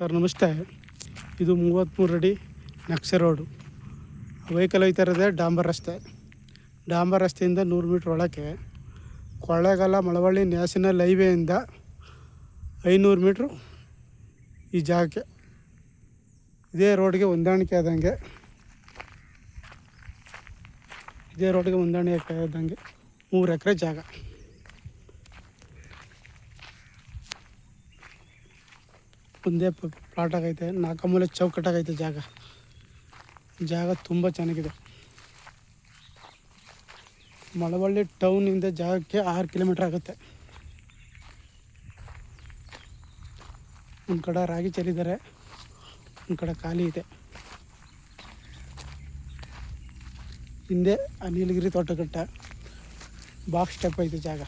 Sir, ನಮಸ್ತೆ. ಇದು ಮೂವತ್ತ್ಮೂರು ಅಡಿ ನಕ್ಷೆ ರೋಡು. ವೆಹಿಕಲ್ ಹೋಯ್ತಾ ಇರೋದೇ ಡಾಂಬರ್ ರಸ್ತೆ. ಡಾಂಬರ್ ರಸ್ತೆಯಿಂದ ನೂರು ಮೀಟ್ರ್ ಒಳಕ್ಕೆ. ಕೊಳ್ಳೇಗಾಲ ಮಳವಳ್ಳಿ ನ್ಯಾಷನಲ್ ಹೈವೇಯಿಂದ ಐನೂರು ಮೀಟ್ರು ಈ ಜಾಗಕ್ಕೆ. ಇದೇ ರೋಡ್ಗೆ ಹೊಂದಾಣಿಕೆ ಆದಂಗೆ. ಇದೇ ರೋಡ್ಗೆ ಹೊಂದಾಣಿಕೆ ಆದಂಗೆ ಮೂರು ಎಕರೆ ಜಾಗ. ಒಂದೇ ಪ್ಲಾಟ್ ಆಗೈತೆ ನಾಲ್ಕಮೂಲೆ ಚೌಕಟ್ಟಾಗೈತೆ ಜಾಗ. ಜಾಗ ತುಂಬ ಚೆನ್ನಾಗಿದೆ. ಮಳವಳ್ಳಿ ಟೌನಿಂದ ಜಾಗಕ್ಕೆ ಆರು ಕಿಲೋಮೀಟ್ರ್ ಆಗುತ್ತೆ. ಒಂದು ಕಡೆ ರಾಗಿ ಚೆಲ್ಲಿದ್ದಾರೆ ಒಂದು ಕಡೆ ಖಾಲಿ ಇದೆ. ಹಿಂದೆ ಆ ನೀಲಗಿರಿ ತೋಟಕಟ್ಟ ಬಾಕ್ಸ್ ಸ್ಟೆಪ್ ಐತೆ ಜಾಗ.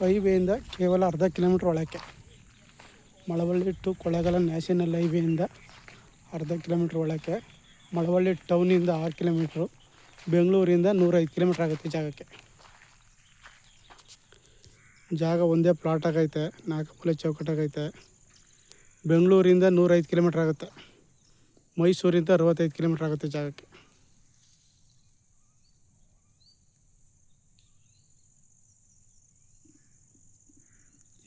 ಹೈವೇಯಿಂದ ಕೇವಲ ಅರ್ಧ ಕಿಲೋಮೀಟ್ರ್ ಒಳಕ್ಕೆ. ಮಳವಳ್ಳಿ ಟು ಕೊಳ್ಳೇಗಾಲ ನ್ಯಾಷನಲ್ ಹೈವೇಯಿಂದ ಅರ್ಧ ಕಿಲೋಮೀಟ್ರ್ ಒಳಕ್ಕೆ. ಮಳವಳ್ಳಿ ಟೌನಿಂದ ಆರು ಕಿಲೋಮೀಟ್ರು, ಬೆಂಗಳೂರಿಂದ ನೂರೈದು ಕಿಲೋಮೀಟ್ರ್ ಆಗುತ್ತೆ ಜಾಗಕ್ಕೆ. ಜಾಗ ಒಂದೇ ಪ್ಲಾಟ್ ಆಗೈತೆ ನಾಲ್ಕು ಮೂಲೆ ಚೌಕಟ್ಟಾಗೈತೆ ಬೆಂಗಳೂರಿಂದ ನೂರೈದು ಕಿಲೋಮೀಟ್ರ್ ಆಗುತ್ತೆ. ಮೈಸೂರಿಂದ ಅರವತ್ತೈದು ಕಿಲೋಮೀಟ್ರ್ ಆಗುತ್ತೆ ಜಾಗಕ್ಕೆ.